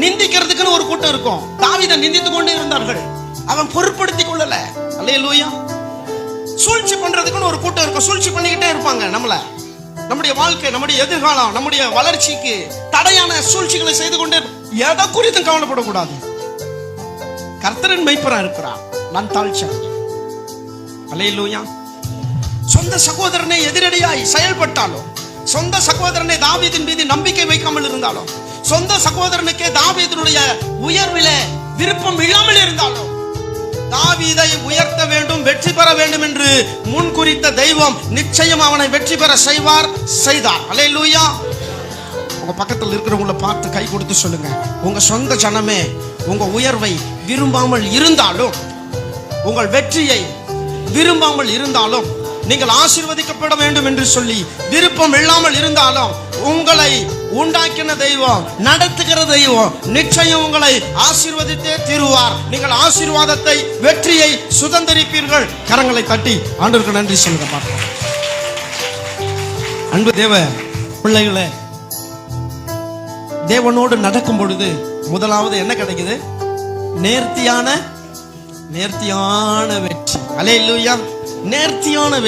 நிந்திக்கிறதுக்குன்னு ஒரு கூட்டம் இருக்கும். தாவீதை நிந்தித்து கொண்டே இருந்தார்கள். அவன் பொருட்படுத்திக் கொள்ளல. அல்லேலூயா. சூழ்ச்சி பண்றதுக்குன்னு ஒரு கூட்டம் இருக்கும். சூழ்ச்சி பண்ணிக்கிட்டே இருப்பாங்க நம்மள. நம்முடைய வாழ்க்கை நம்முடைய எதிர்காலம் நம்முடைய வளர்ச்சிக்கு தடையான சூழ்ச்சிகளை செய்து கொண்டே எதை குறித்தும் கவலைப்படக்கூடாது. கர்த்தரின் மெய்ப்பரா இருக்கிறான் நான் தாழ்ச்சா. அல்லேலூயா. சொந்த சகோதரனை எதிரடியாய் செயல்பட்டாலும் சொந்த சகோதரனை தாவிதின் மீது நம்பிக்கை வைக்காமல் இருந்தாலும் சொந்த சகோதரனுக்கே தாவீதனுடைய உயர்வில விருப்பம் இல்லாமல் இருந்தாலும் தாவீதை உயர்த்த வேண்டும் வெற்றி பெற வேண்டும் என்று முன் குறித்த தெய்வம் நிச்சயம் அவனை வெற்றி பெற செய்வார் செய்தார். அலே லூயா உங்க பக்கத்தில் இருக்கிறவங்கள பார்த்து கை கொடுத்து சொல்லுங்க. உங்க சொந்த ஜனமே உங்க உயர்வை விரும்பாமல் இருந்தாலும் உங்கள் வெற்றியை விரும்பாமல் இருந்தாலும் நீங்கள் ஆசீர்வதிக்கப்பட வேண்டும் என்று சொல்லி விருப்பம் இல்லாமல் இருந்தாலும் உங்களை உண்டாக்கின தெய்வம் நடத்துகிற தெய்வம் நிச்சயம் உங்களை ஆசீர்வதித்தே தீருவார். நீங்கள் ஆசீர்வாதத்தை வெற்றியை சுதந்திரிப்பீர்கள். கரங்களை தட்டி ஆண்டவருக்கு நன்றி சொல்லுங்க பார்ப்போம் அன்பு தேவ பிள்ளைகளே தேவனோடு நடக்கும் பொழுது முதலாவது என்ன கிடைக்குது? நேர்த்தியான நேர்த்தியான வெற்றி. அலே நேர்த்தியான வெற்றி.